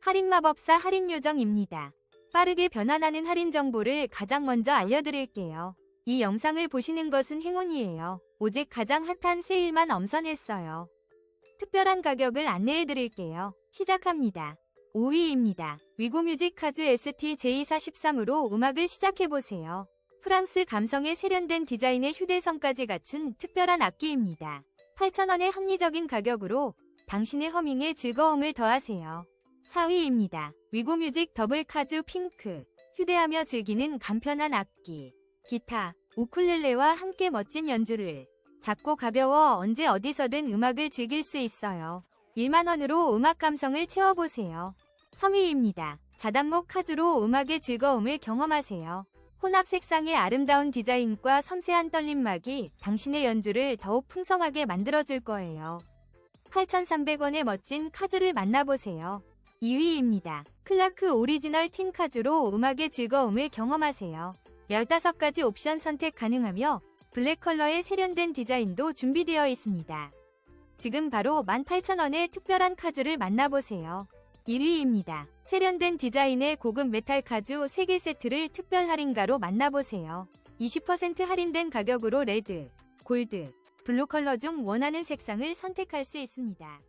할인마법사 할인요정입니다. 빠르게 변환하는 할인 정보를 가장 먼저 알려드릴게요. 이 영상을 보시는 것은 행운이에요. 오직 가장 핫한 세일만 엄선했어요. 특별한 가격을 안내해드릴게요. 시작합니다. 5위입니다. 위고 뮤직 카주 ST-J413으로 음악을 시작해보세요. 프랑스 감성의 세련된 디자인의 휴대성까지 갖춘 특별한 악기입니다. 8,000원의 합리적인 가격으로 당신의 허밍에 즐거움을 더하세요. 4위입니다. 위고뮤직 더블 카주 핑크. 휴대하며 즐기는 간편한 악기. 기타, 우쿨렐레와 함께 멋진 연주를. 작고 가벼워 언제 어디서든 음악을 즐길 수 있어요. 1만원으로 음악 감성을 채워보세요. 3위입니다. 자단목 카주로 음악의 즐거움을 경험하세요. 혼합 색상의 아름다운 디자인과 섬세한 떨림막이 당신의 연주를 더욱 풍성하게 만들어줄 거예요. 8,300원의 멋진 카주를 만나보세요. 2위입니다. 클라크 오리지널 틴 카주로 음악의 즐거움을 경험하세요. 15가지 옵션 선택 가능하며 블랙 컬러의 세련된 디자인도 준비되어 있습니다. 지금 바로 18,000원의 특별한 카주를 만나보세요. 1위입니다. 세련된 디자인의 고급 메탈 카주 3개 세트를 특별 할인가로 만나보세요. 20% 할인된 가격으로 레드, 골드, 블루 컬러 중 원하는 색상을 선택할 수 있습니다.